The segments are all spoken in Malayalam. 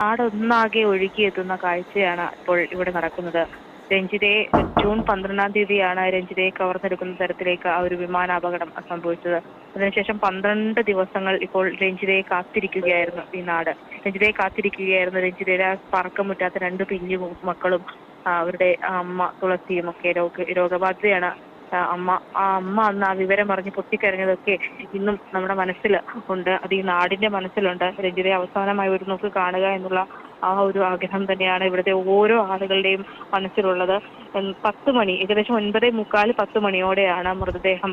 നാടൊന്നാകെ ഒഴുകിയെത്തുന്ന കാഴ്ചയാണ് ഇപ്പോൾ ഇവിടെ നടക്കുന്നത്. രഞ്ജിതയെ ജൂൺ പന്ത്രണ്ടാം തീയതിയാണ് രഞ്ജിതയെ കവർന്നെടുക്കുന്ന തരത്തിലേക്ക് ആ ഒരു വിമാന അപകടം സംഭവിച്ചത്. അതിനുശേഷം പന്ത്രണ്ട് ദിവസങ്ങൾ ഇപ്പോൾ രഞ്ജിതയെ കാത്തിരിക്കുകയായിരുന്നു ഈ നാട്. രഞ്ജിതയെ കാത്തിരിക്കുകയായിരുന്നു രഞ്ജിതയുടെ പറക്കമുറ്റാത്ത രണ്ട് പിഞ്ചു മക്കളും അവരുടെ അമ്മ തുളസിയും ഒക്കെ രോഗ രോഗബാധിതയാണ് അമ്മ ആ അമ്മ അന്ന് ആ വിവരം പൊട്ടി പൊട്ടിക്കരഞ്ഞതൊക്കെ ഇന്നും നമ്മുടെ മനസ്സിൽ ഉണ്ട്. അത് ഈ നാടിന്റെ മനസ്സിലുണ്ട്. രഞ്ജിതയെ അവസാനമായി ഒരു നോക്ക് കാണുക എന്നുള്ള ആ ഒരു ആഗ്രഹം തന്നെയാണ് ഇവിടുത്തെ ഓരോ ആളുകളുടെയും മനസ്സിലുള്ളത്. പത്ത് മണി ഏകദേശം ഒൻപത് മുക്കാൽ പത്ത് മണിയോടെയാണ് മൃതദേഹം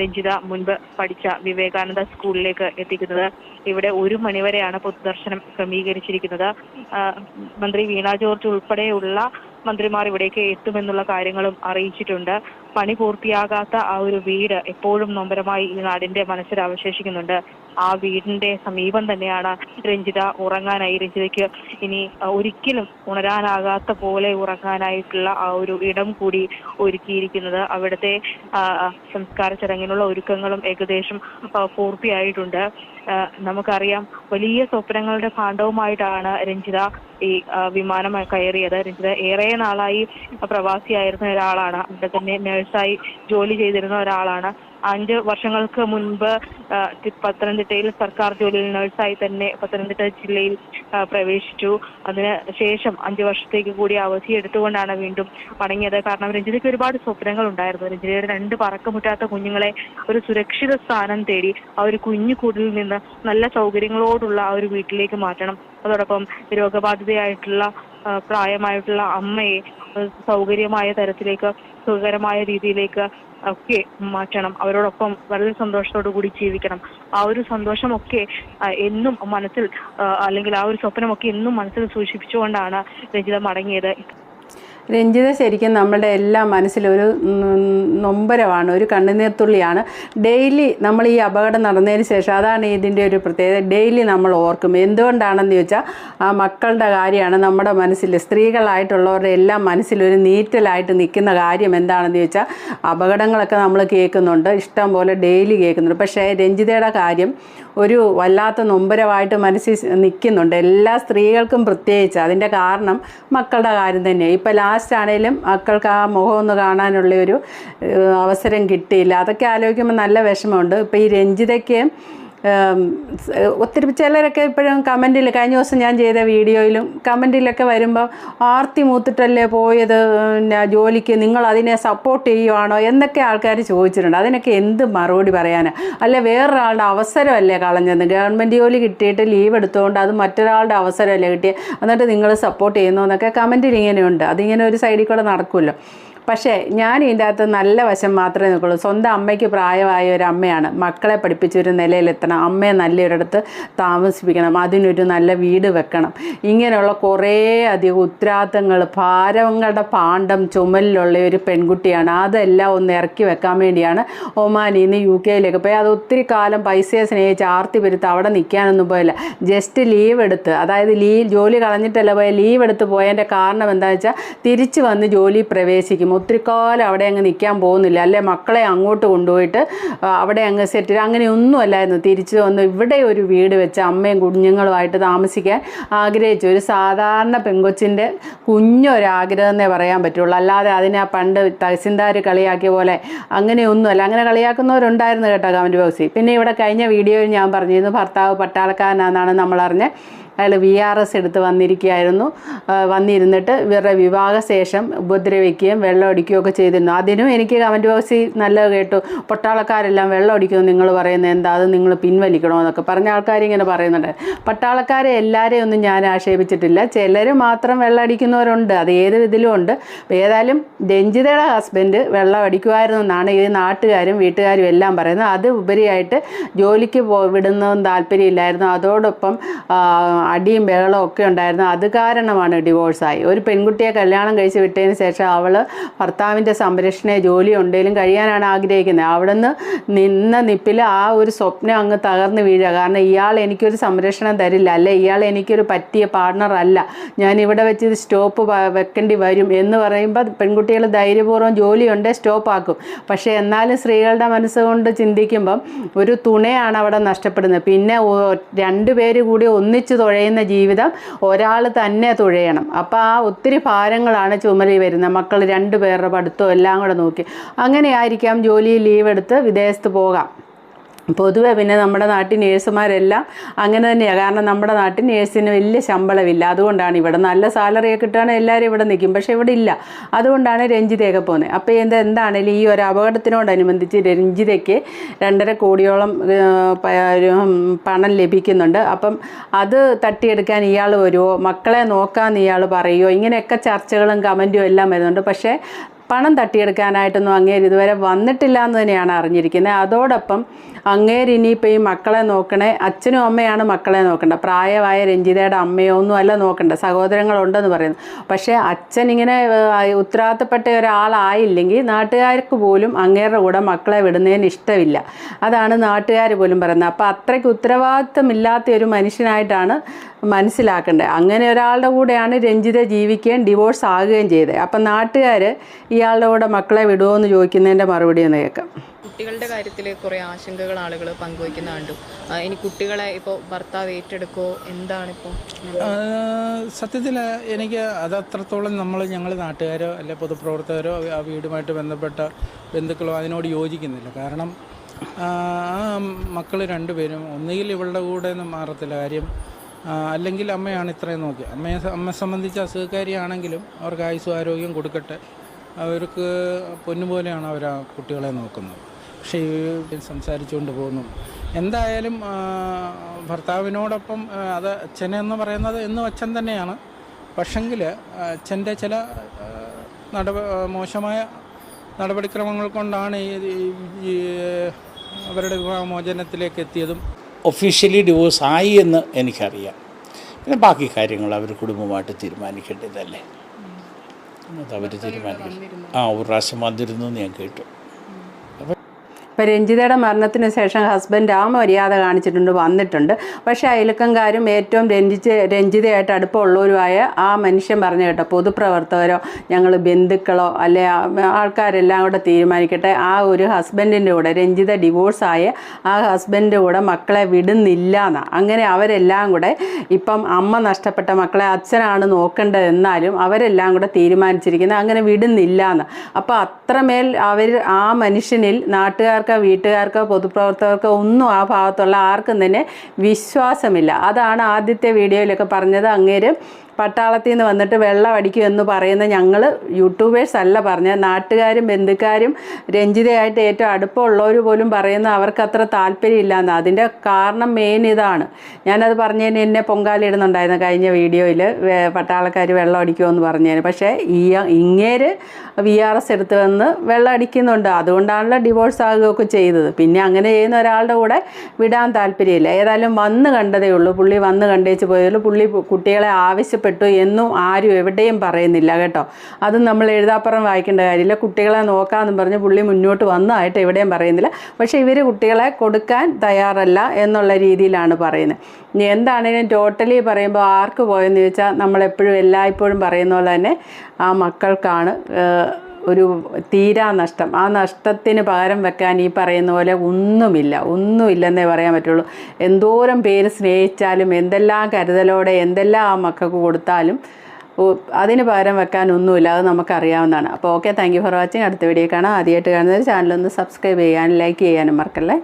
രഞ്ജിത മുൻപ് പഠിച്ച വിവേകാനന്ദ സ്കൂളിലേക്ക് എത്തിക്കുന്നത്. ഇവിടെ ഒരു മണിവരെയാണ് പൊതുദർശനം ക്രമീകരിച്ചിരിക്കുന്നത്. മന്ത്രി വീണ ജോർജ് ഉൾപ്പെടെയുള്ള മന്ത്രിമാർ ഇവിടേക്ക് എത്തുമെന്നുള്ള കാര്യങ്ങളും അറിയിച്ചിട്ടുണ്ട്. പണി പൂർത്തിയാകാത്ത ആ ഒരു വീട് എപ്പോഴും നൊമ്പരമായി ഈ നാടിന്റെ മനസ്സിൽ അവശേഷിക്കുന്നുണ്ട്. ആ വീടിന്റെ സമീപം തന്നെയാണ് രഞ്ജിത ഉറങ്ങാനായി രഞ്ജിതയ്ക്ക് ഇനി ഒരിക്കലും ഉണരാനാകാത്ത പോലെ ഉറങ്ങാനായിട്ടുള്ള ആ ഒരു ഇടം കൂടി ഒരുക്കിയിരിക്കുന്നത്. അവിടുത്തെ സംസ്കാര ചടങ്ങിനുള്ള ഒരുക്കങ്ങളും ഏകദേശം പൂർത്തിയായിട്ടുണ്ട്. നമുക്കറിയാം വലിയ സ്വപ്നങ്ങളുടെ ഭാണ്ഡവുമായിട്ടാണ് രഞ്ജിത ഈ വിമാനം കയറിയത്. രഞ്ജിത ഏറെ നാളായി പ്രവാസിയായിരുന്ന ഒരാളാണ്. അവിടെ തന്നെ നഴ്സായി ജോലി ചെയ്തിരുന്ന ഒരാളാണ്. അഞ്ച് വർഷങ്ങൾക്ക് മുൻപ് പത്തനംതിട്ടയിൽ സർക്കാർ ജോലിയിൽ നഴ്സായി തന്നെ പത്തനംതിട്ട ജില്ലയിൽ പ്രവേശിച്ചു. അതിന് ശേഷം അഞ്ചു വർഷത്തേക്ക് കൂടി അവധി എടുത്തുകൊണ്ടാണ് വീണ്ടും മടങ്ങിയത്. കാരണം രഞ്ജിതയ്ക്ക് ഒരുപാട് സ്വപ്നങ്ങൾ ഉണ്ടായിരുന്നു. രഞ്ജിതയുടെ രണ്ട് പറക്കമുറ്റാത്ത കുഞ്ഞുങ്ങളെ ഒരു സുരക്ഷിത സ്ഥാനം തേടി ആ ഒരു കുഞ്ഞു കൂടിൽ നിന്ന് നല്ല സൗകര്യങ്ങളോടുള്ള ആ ഒരു വീട്ടിലേക്ക് മാറ്റണം. അതോടൊപ്പം രോഗബാധിതയായിട്ടുള്ള പ്രായമായിട്ടുള്ള അമ്മയെ സൗകര്യമായ തരത്തിലേക്ക് സുഖകരമായ രീതിയിലേക്ക് ഒക്കെ മാറ്റണം. അവരോടൊപ്പം വളരെ സന്തോഷത്തോടു കൂടി ജീവിക്കണം. ആ ഒരു സന്തോഷമൊക്കെ എന്നും മനസ്സിൽ അല്ലെങ്കിൽ ആ ഒരു സ്വപ്നമൊക്കെ എന്നും മനസ്സിൽ സൂക്ഷിപ്പിച്ചുകൊണ്ടാണ് രചിത മടങ്ങിയത് രഞ്ജിത ശരിക്കും നമ്മുടെ എല്ലാ മനസ്സിലൊരു നൊമ്പരമാണ് ഒരു കണ്ണുനീർത്തുള്ളിയാണ് ഡെയിലി നമ്മൾ ഈ അപകടം നടന്നതിന് ശേഷം അതാണ് ഇതിന്റെ ഒരു പ്രത്യേകത. ഡെയിലി നമ്മൾ ഓർക്കും. എന്തുകൊണ്ടാണെന്ന് ചോദിച്ചാൽ ആ മക്കളുടെ കാര്യമാണ് നമ്മുടെ മനസ്സിൽ സ്ത്രീകളായിട്ടുള്ളവരുടെ എല്ലാം മനസ്സിലൊരു നീറ്റലായിട്ട് നിൽക്കുന്ന കാര്യം എന്താണെന്ന് ചോദിച്ചാൽ അപകടങ്ങളൊക്കെ നമ്മൾ കേൾക്കുന്നുണ്ട്. ഇഷ്ടം പോലെ ഡെയിലി കേൾക്കുന്നുണ്ട്. പക്ഷേ രഞ്ജിതയുടെ കാര്യം ഒരു വല്ലാത്ത നൊമ്പരമായിട്ട് മനസ്സിൽ നിൽക്കുന്നുണ്ട്. എല്ലാ സ്ത്രീകൾക്കും പ്രത്യേകിച്ച് അതിന്റെ കാരണം മക്കളുടെ കാര്യം തന്നെയാണ്. ഇപ്പം ലാസ്റ്റ് ആണെങ്കിലും മക്കൾക്ക് ആ മുഖം ഒന്ന് കാണാനുള്ള ഒരു അവസരം കിട്ടിയില്ല. അതൊക്കെ ആലോചിക്കുമ്പോൾ നല്ല വിഷമമുണ്ട്. ഇപ്പം ഈ രഞ്ജിതയ്ക്ക് ഒത്തിരി ചിലരൊക്കെ ഇപ്പോഴും കമന്റിൽ കഴിഞ്ഞ ദിവസം ഞാൻ ചെയ്ത വീഡിയോയിലും കമന്റിലൊക്കെ വരുമ്പോൾ ആർത്തി മൂത്തിട്ടല്ലേ പോയത് പിന്നെ ജോലിക്ക് നിങ്ങൾ അതിനെ സപ്പോർട്ട് ചെയ്യുവാണോ എന്നൊക്കെ ആൾക്കാർ ചോദിച്ചിട്ടുണ്ട്. അതിനൊക്കെ എന്ത് മറുപടി പറയാനാണ് അല്ലെ വേറൊരാളുടെ അവസരമല്ലേ കളഞ്ഞത്? ഗവൺമെന്റ് ജോലി കിട്ടിയിട്ട് ലീവ് എടുത്തുകൊണ്ട് അത് മറ്റൊരാളുടെ അവസരമല്ലേ കിട്ടിയത് എന്നിട്ട് നിങ്ങൾ സപ്പോർട്ട് ചെയ്യുന്നു എന്നൊക്കെ കമന്റിൽ ഇങ്ങനെയുണ്ട്. അതിങ്ങനെ ഒരു സൈഡിൽ കൂടെ നടക്കുമല്ലോ പക്ഷേ ഞാൻ ഇതിന്റെ അകത്ത് നല്ല വശം മാത്രമേ നോക്കുള്ളൂ സ്വന്തം അമ്മയ്ക്ക് പ്രായമായ ഒരു അമ്മയാണ്. മക്കളെ പഠിപ്പിച്ച് ഒരു നിലയിലെത്തണം. അമ്മയെ നല്ലൊരിടത്ത് താമസിപ്പിക്കണം. അതിനൊരു നല്ല വീട് വെക്കണം. ഇങ്ങനെയുള്ള കുറേ അധികം ഉത്തരാത്തങ്ങൾ ഭാരങ്ങളുടെ പാണ്ഡം ചുമലിലുള്ള ഒരു പെൺകുട്ടിയാണ്. അതെല്ലാം ഒന്ന് ഇറക്കി വെക്കാൻ വേണ്ടിയാണ് ഒമാനിൽ നിന്ന് യു കെയിലേക്ക് പോയി അത് ഒത്തിരി കാലം പൈസയെ സ്നേഹിച്ച് ആർത്തി പെരുത്ത് അവിടെ നിൽക്കാനൊന്നും പോയില്ല. ജസ്റ്റ് ലീവ് എടുത്ത് അതായത് ലീവ് ജോലി കളഞ്ഞിട്ടല്ല പോയ ലീവ് എടുത്ത് പോയതിന്റെ കാരണം എന്താണെന്ന് വെച്ചാൽ തിരിച്ച് വന്ന് ജോലി പ്രവേശിക്കും. ഒത്തിരി കാലം അവിടെ അങ്ങ് നിൽക്കാൻ പോകുന്നില്ല. അല്ലെ? മക്കളെ അങ്ങോട്ട് കൊണ്ടുപോയിട്ട് അവിടെ അങ്ങ് സെറ്റിൽ അങ്ങനെയൊന്നും അല്ലായിരുന്നു. തിരിച്ചു വന്ന് ഇവിടെ ഒരു വീട് വെച്ച് അമ്മയും കുഞ്ഞുങ്ങളുമായിട്ട് താമസിക്കാൻ ആഗ്രഹിച്ചു. ഒരു സാധാരണ പെങ്കൊച്ചിന്റെ കുഞ്ഞൊരാഗ്രഹം എന്നേ പറയാൻ പറ്റുള്ളൂ. അല്ലാതെ അതിനെ പണ്ട് തഹസിൽദാർ കളിയാക്കിയ പോലെ അങ്ങനെയൊന്നുമല്ല. അങ്ങനെ കളിയാക്കുന്നവരുണ്ടായിരുന്നു കേട്ടോ കമന്റ് ബോക്സിൽ പിന്നെ ഇവിടെ കഴിഞ്ഞ വീഡിയോയിൽ ഞാൻ പറഞ്ഞിരുന്നു ഭർത്താവ് പട്ടാളക്കാരനാണെന്നാണ് നമ്മളറിഞ്ഞ് അയാൾ വി ആർ എസ് എടുത്ത് വന്നിരിക്കുകയായിരുന്നു. വന്നിരുന്നിട്ട് ഇവരുടെ വിവാഹ ശേഷം ഉപദ്രവിക്കുകയും വെള്ളം അടിക്കുകയും ഒക്കെ ചെയ്തിരുന്നു. അതിനും എനിക്ക് കമന്റ് ബോക്സിൽ നല്ല കേട്ടു. പട്ടാളക്കാരെല്ലാം വെള്ളം അടിക്കുമെന്ന് നിങ്ങൾ പറയുന്നത് എന്താ? അത് നിങ്ങൾ പിൻവലിക്കണോ? എന്നൊക്കെ പറഞ്ഞ ആൾക്കാർ ഇങ്ങനെ പറയുന്നുണ്ട്. പട്ടാളക്കാരെ എല്ലാവരെയും ഒന്നും ഞാൻ ആക്ഷേപിച്ചിട്ടില്ല. ചിലർ മാത്രം വെള്ളം അടിക്കുന്നവരുണ്ട്. അത് ഏത് ഇതിലും ഉണ്ട്. ഏതായാലും രഞ്ജിതയുടെ ഹസ്ബൻഡ് വെള്ളം അടിക്കുമായിരുന്നു എന്നാണ് ഈ നാട്ടുകാരും വീട്ടുകാരും എല്ലാം പറയുന്നത്. അത് ഉപരിയായിട്ട് ജോലിക്ക് പോ വിടുന്നതും താല്പര്യമില്ലായിരുന്നു. അതോടൊപ്പം അടിയും ബഹളവും ഒക്കെ ഉണ്ടായിരുന്നു. അത് കാരണമാണ് ഡിവോഴ്സായി ഒരു പെൺകുട്ടിയെ കല്യാണം കഴിച്ച് വിട്ടതിന് ശേഷം അവൾ ഭർത്താവിന്റെ സംരക്ഷണ ജോലി ഉണ്ടെങ്കിലും കഴിയാനാണ് ആഗ്രഹിക്കുന്നത്. അവിടുന്ന് നിന്ന നിപ്പിൽ ആ ഒരു സ്വപ്നം അങ്ങ് തകർന്ന് വീഴുക. കാരണം ഇയാൾ എനിക്കൊരു സംരക്ഷണം തരില്ല. അല്ലെ ഇയാൾ എനിക്കൊരു പറ്റിയ പാർട്ണർ അല്ല. ഞാൻ ഇവിടെ വെച്ച് സ്റ്റോപ്പ് വെക്കേണ്ടി വരും എന്ന് പറയുമ്പോൾ പെൺകുട്ടികൾ ധൈര്യപൂർവം ജോലിയുണ്ട് സ്റ്റോപ്പ് ആക്കും. പക്ഷേ എന്നാലും സ്ത്രീകളുടെ മനസ്സുകൊണ്ട് ചിന്തിക്കുമ്പം ഒരു തുണയാണ് അവിടെ നഷ്ടപ്പെടുന്നത്. പിന്നെ രണ്ടുപേര് പേര് കൂടി ഒന്നിച്ചു തുഴയുന്ന ജീവിതം ഒരാൾ തന്നെ തുഴയണം. അപ്പോൾ ആ ഒത്തിരി ഭാരങ്ങളാണ് ചുമലിൽ വരുന്നത് മക്കൾ രണ്ട് പേരുടെ പഠിത്തവും എല്ലാം കൂടെ നോക്കി. അങ്ങനെ ആയിരിക്കാം ജോലി ലീവ് എടുത്ത് വിദേശത്ത് പോകാം. പൊതുവെ പിന്നെ നമ്മുടെ നാട്ടിൽ നേഴ്സുമാരെല്ലാം അങ്ങനെ തന്നെയാണ് കാരണം നമ്മുടെ നാട്ടിൽ നേഴ്സിന് വലിയ ശമ്പളമില്ല. അതുകൊണ്ടാണ് ഇവിടെ നല്ല സാലറിയൊക്കെ കിട്ടുകയാണെങ്കിൽ എല്ലാവരും ഇവിടെ നിൽക്കും. പക്ഷേ ഇവിടെ ഇല്ല. അതുകൊണ്ടാണ് രഞ്ജിതയൊക്കെ പോകുന്നത് അപ്പോൾ എന്ത് എന്താണെങ്കിലും ഈ ഒരു അപകടത്തിനോടനുബന്ധിച്ച് രഞ്ജിതയ്ക്ക് രണ്ടര കോടിയോളം പണം ലഭിക്കുന്നുണ്ട്. അപ്പം അത് തട്ടിയെടുക്കാൻ ഇയാൾ വരുമോ മക്കളെ നോക്കാമെന്ന് ഇയാൾ പറയുമോ ഇങ്ങനെയൊക്കെ ചർച്ചകളും കമന്റും എല്ലാം വരുന്നുണ്ട്. പക്ഷേ പണം തട്ടിയെടുക്കാനായിട്ടൊന്നും അങ്ങേര് ഇതുവരെ വന്നിട്ടില്ല എന്ന് തന്നെയാണ് അറിഞ്ഞിരിക്കുന്നത്. അതോടൊപ്പം അങ്ങേര് ഇനിയിപ്പോൾ ഈ മക്കളെ നോക്കണേ അച്ഛനും അമ്മയാണ് മക്കളെ നോക്കേണ്ടത് പ്രായമായ രഞ്ജിതയുടെ അമ്മയോ ഒന്നും അല്ല നോക്കേണ്ടത് സഹോദരങ്ങളുണ്ടെന്ന് പറയുന്നു. പക്ഷേ അച്ഛൻ ഇങ്ങനെ ഉത്തരവാദിത്തപ്പെട്ട ഒരാളായില്ലെങ്കിൽ നാട്ടുകാർക്ക് പോലും അങ്ങേരുടെ കൂടെ മക്കളെ വിടുന്നതിന് ഇഷ്ടമില്ല. അതാണ് നാട്ടുകാർ പോലും പറയുന്നത്. അപ്പോൾ അത്രയ്ക്ക് ഉത്തരവാദിത്തമില്ലാത്ത ഒരു മനുഷ്യനായിട്ടാണ് മനസ്സിലാക്കേണ്ടത്. അങ്ങനെ ഒരാളുടെ കൂടെയാണ് രഞ്ജിത ജീവിക്കുകയും ഡിവോഴ്സ് ആകുകയും ചെയ്തത്. അപ്പം നാട്ടുകാർ ഇയാളുടെ കൂടെ മക്കളെ വിടുമോ എന്ന് ചോദിക്കുന്നതിന്റെ മറുപടി ഒന്ന് കേൾക്കാം. കുട്ടികളുടെ കാര്യത്തിൽ കുറേ ആശങ്കകൾ ആളുകൾ പങ്കുവയ്ക്കുന്ന കണ്ടു ഇനി കുട്ടികളെ ഇപ്പോൾ ഭർത്താവ് ഏറ്റെടുക്കോ എന്താണിപ്പോൾ സത്യത്തിൽ എനിക്ക് അത് അത്രത്തോളം നമ്മൾ ഞങ്ങൾ നാട്ടുകാരോ അല്ലെ പൊതുപ്രവർത്തകരോ ആ വീടുമായിട്ട് ബന്ധപ്പെട്ട ബന്ധുക്കളോ അതിനോട് യോജിക്കുന്നില്ല. കാരണം ആ മക്കൾ രണ്ടുപേരും ഒന്നുകിൽ ഇവളുടെ കൂടെ ഒന്നും മാറത്തില്ല കാര്യം അല്ലെങ്കിൽ അമ്മയാണ് ഇത്രയും നോക്കി അമ്മയെ അമ്മയെ സംബന്ധിച്ച് അസുഖക്കാരിയാണെങ്കിലും അവർക്ക് ആയുസ്സും ആരോഗ്യം കൊടുക്കട്ടെ അവർക്ക് പൊന്നുപോലെയാണ് അവർ ആ കുട്ടികളെ നോക്കുന്നത്. പക്ഷേ സംസാരിച്ചുകൊണ്ട് പോകുന്നു. എന്തായാലും ഭർത്താവിനോടൊപ്പം അത് അച്ഛനെന്ന് പറയുന്നത് എന്നും അച്ഛൻ തന്നെയാണ്. പക്ഷെങ്കിൽ അച്ഛന്റെ ചില നടപ മോശമായ നടപടിക്രമങ്ങൾ കൊണ്ടാണ് ഈ അവരുടെ വിവാഹമോചനത്തിലേക്ക് എത്തിയതും. ഒഫീഷ്യലി ഡിവോഴ്സ് ആയി എന്ന് എനിക്കറിയാം. പിന്നെ ബാക്കി കാര്യങ്ങൾ അവർ കുടുംബമായിട്ട് തീരുമാനിക്കേണ്ടതല്ലേ? അത് അവർ തീരുമാനിക്കും ആ ഒരു പ്രാവശ്യം വന്നിരുന്നു എന്ന് ഞാൻ കേട്ടു. ഇപ്പം രഞ്ജിതയുടെ മരണത്തിന് ശേഷം ഹസ്ബൻഡ് ആ മര്യാദ കാണിച്ചിട്ടുണ്ട് വന്നിട്ടുണ്ട്. പക്ഷേ അയൽക്കംകാരും ഏറ്റവും രഞ്ജിച്ച് രഞ്ജിതയായിട്ട് അടുപ്പമുള്ളവരുമായ ആ മനുഷ്യൻ പറഞ്ഞു കേട്ടോ പൊതുപ്രവർത്തകരോ ഞങ്ങൾ ബന്ധുക്കളോ അല്ലെ ആൾക്കാരെല്ലാം കൂടെ തീരുമാനിക്കട്ടെ. ആ ഒരു ഹസ്ബൻഡിന്റെ കൂടെ രഞ്ജിത ഡിവോഴ്സായ ആ ഹസ്ബൻഡിന്റെ കൂടെ മക്കളെ വിടുന്നില്ല എന്നാണ് അങ്ങനെ അവരെല്ലാം കൂടെ ഇപ്പം അമ്മ നഷ്ടപ്പെട്ട മക്കളെ അച്ഛനാണ് നോക്കേണ്ടത് എന്നാലും അവരെല്ലാം കൂടെ തീരുമാനിച്ചിരിക്കുന്നത് അങ്ങനെ വിടുന്നില്ല എന്ന്. അപ്പോൾ അത്രമേൽ അവർ ആ മനുഷ്യനിൽ നാട്ടുകാർക്കോ വീട്ടുകാർക്കോ പൊതുപ്രവർത്തകർക്കോ ഒന്നും ആ ഭാഗത്തുള്ള ആർക്കും തന്നെ വിശ്വാസമില്ല. അതാണ് ആദ്യത്തെ വീഡിയോയിലൊക്കെ പറഞ്ഞത് അങ്ങേര്. പട്ടാളത്തിൽ നിന്ന് വന്നിട്ട് വെള്ളം അടിക്കും എന്ന് പറയുന്ന ഞങ്ങൾ യൂട്യൂബേഴ്സ് അല്ല പറഞ്ഞത് നാട്ടുകാരും ബന്ധുക്കാരും രഞ്ജിതയായിട്ട് ഏറ്റവും അടുപ്പമുള്ളവർ പോലും പറയുന്ന അവർക്ക് അത്ര താല്പര്യമില്ലാന്ന്. അതിന്റെ കാരണം മെയിൻ ഇതാണ്. ഞാനത് പറഞ്ഞതിന് എന്നെ പൊങ്കാലിടുന്നുണ്ടായിരുന്നു കഴിഞ്ഞ വീഡിയോയിൽ പട്ടാളക്കാർ വെള്ളം അടിക്കുമെന്ന് പറഞ്ഞതിന് പക്ഷേ ഈ ഇങ്ങേര് വി ആർ എസ് എടുത്ത് വന്ന് വെള്ളം അടിക്കുന്നുണ്ട് അതുകൊണ്ടാണല്ലോ ഡിവോഴ്സ് ആകുകയൊക്കെ ചെയ്തത്. പിന്നെ അങ്ങനെ ചെയ്യുന്ന ഒരാളുടെ കൂടെ വിടാൻ താല്പര്യമില്ല. ഏതായാലും വന്ന് കണ്ടതേ ഉള്ളൂ. പുള്ളി വന്ന് കണ്ടേച്ച് പോയുള്ളൂ പുള്ളി കുട്ടികളെ ആവശ്യപ്പെട്ടു എന്നും ആരും എവിടെയും പറയുന്നില്ല കേട്ടോ. അത് നമ്മൾ എഴുതാപ്പുറം വായിക്കേണ്ട കാര്യമില്ല. കുട്ടികളെ നോക്കാമെന്ന് പറഞ്ഞ് പുള്ളി മുന്നോട്ട് വന്നതായിട്ട് എവിടെയും പറയുന്നില്ല. പക്ഷേ ഇവർ കുട്ടികളെ കൊടുക്കാൻ തയ്യാറല്ല എന്നുള്ള രീതിയിലാണ് പറയുന്നത്. എന്താണേലും ടോട്ടലി പറയുമ്പോൾ ആർക്ക് പോയെന്ന് ചോദിച്ചാൽ നമ്മളെപ്പോഴും എല്ലായ്പ്പോഴും പറയുന്ന പോലെ തന്നെ ആ മക്കൾക്കാണ് ഒരു തീരാ നഷ്ടം. ആ നഷ്ടത്തിന് പകരം വെക്കാൻ ഈ പറയുന്ന പോലെ ഒന്നുമില്ല. ഒന്നുമില്ലെന്നേ പറയാൻ പറ്റുള്ളൂ. എന്തോരം പേര് സ്നേഹിച്ചാലും എന്തെല്ലാം കരുതലോടെ എന്തെല്ലാം ആ മക്കൾക്ക് കൊടുത്താലും അതിന് പകരം വെക്കാൻ ഒന്നുമില്ല. അത് നമുക്കറിയാവുന്നതാണ്. അപ്പോൾ okay thank you for watching. അടുത്ത വീഡിയോ കാണാം. ആദ്യമായിട്ട് കാണുന്നത് ചാനലൊന്ന് സബ്സ്ക്രൈബ് ചെയ്യാനും ലൈക്ക് ചെയ്യാനും മറക്കല്ലേ?